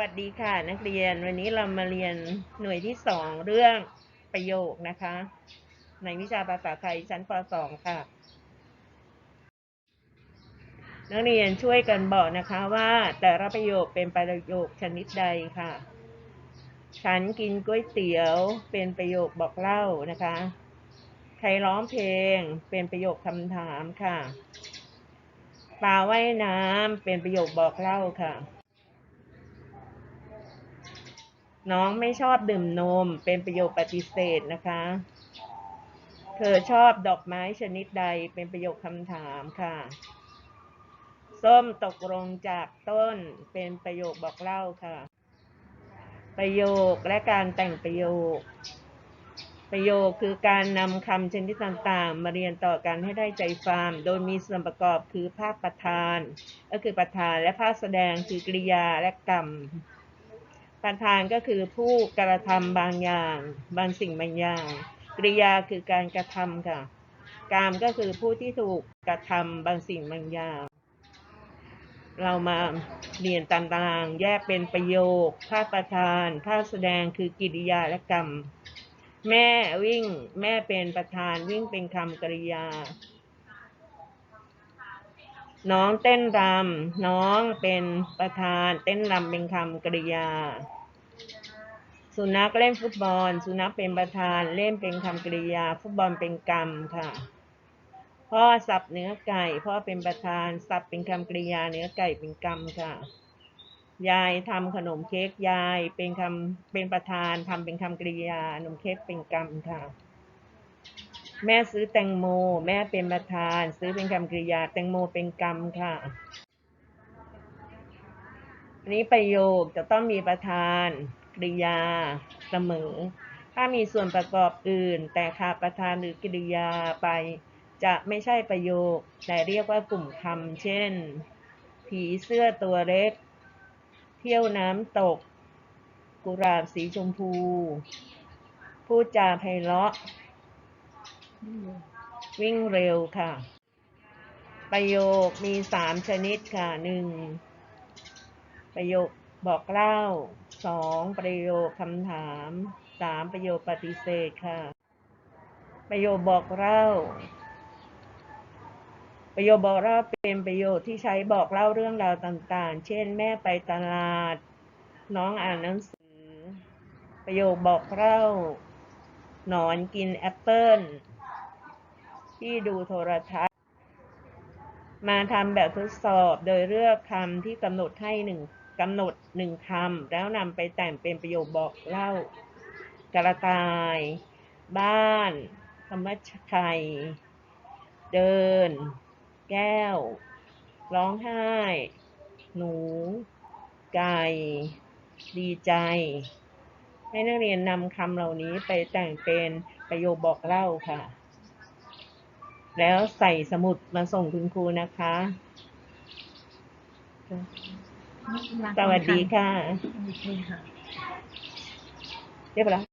วัสดีค่ะนักเรียนวันนี้เรามาเรียนหน่วยที่สองเรื่องประโยคนะคะ ในวิชาภาษาไทยชั้นป .2 ค่ะ นักเรียนช่วยกันบอกนะคะว่าแต่ละประโยคเป็นประโยคชนิดใดค่ะ ฉันกินก๋วยเตี๋ยวเป็นประโยคบอกเล่านะคะ ใครร้องเพลงเป็นประโยคคำถามค่ะปลาว่ายน้ำเป็นประโยคบอกเล่าค่ะ น้องไม่ชอบดื่มนม เป็นประโยคปฏิเสธนะคะ เธอชอบดอกไม้ชนิดใด เป็นประโยคคำถามค่ะ ส้มตกลงจากต้น เป็นประโยคบอกเล่าค่ะ ประโยคและการแต่งประโยค ประโยคคือการนำคำชนิดต่างๆ มาเรียนต่อกันให้ได้ใจความโดยมีส่วนประกอบคือภาคประธาน ก็คือประธานและภาคแสดงคือกริยาและกรรม ประธานก็คือผู้กระทำบางอย่าง บางสิ่งบางอย่าง กริยาคือการกระทำค่ะกรรมก็คือผู้ที่ถูกกระทำบางสิ่งบางอย่าง เรามาเรียนตามตารางแยกเป็นประโยค ภาคประธานภาคแสดงคือกิริยาและกรรม แม่วิ่ง แม่เป็นประธานวิ่งเป็นคำกริยา น้องเต้นรำน้องเป็นประธาน เต้นรำเป็นคำกริยา สุนัขเล่นฟุตบอล สุนัขเป็นประธาน เล่นเป็นคำกริยา ฟุตบอลเป็นกรรมค่ะ พ่อสับเนื้อไก่ พ่อเป็นประธาน สับเป็นคำกริยา เนื้อไก่เป็นกรรมค่ะ ยายทำขนมเค้ก ยายเป็นคำเป็นประธานทำเป็นคำกริยา ขนมเค้กเป็นกรรมค่ะ แม่ซื้อแตงโม แม่เป็นประธาน ซื้อเป็นคำกริยา แตงโมเป็นกรรมค่ะอันนี้ประโยคจะต้องมีประธานกริยาเสมอ ถ้ามีส่วนประกอบอื่น แต่ขาดประธานหรือกริยาไป จะไม่ใช่ประโยค แต่เรียกว่ากลุ่มคำเช่น ผีเสื้อตัวเล็ก เที่ยวน้ำตก กุหลาบสีชมพู พูดจาไพเราะ วิ่งเร็วค่ะ ประโยคมีสามชนิดค่ะหนึ่งประโยคบอกเล่าสองประโยคคำถามสามประโยคปฏิเสธค่ะ ประโยคบอกเล่า ประโยคบอกเล่าเป็นประโยคที่ใช้บอกเล่าเรื่องราวต่างๆ เช่น แม่ไปตลาด น้องอ่านหนังสือ ประโยคบอกเล่า หนอนกินแอปเปิ้ล ที่ดูโทรทัศน์ มาทำแบบทดสอบโดยเลือกคำที่กำหนดให้หนึ่งกำหนดหนึ่งคำแล้วนำไปแต่งเป็นประโยคบอกเล่ากระต่าย บ้านคำว่าไข่เดิน แก้ว ร้องไห้ หนู ไก่ ดีใจ ให้นักเรียนนำคำเหล่านี้ไปแต่งเป็นประโยคบอกเล่าค่ะ แล้วใส่สมุดมาส่งคุณครูนะคะ สวัสดีค่ะโอเคค่ะเรียบร้อย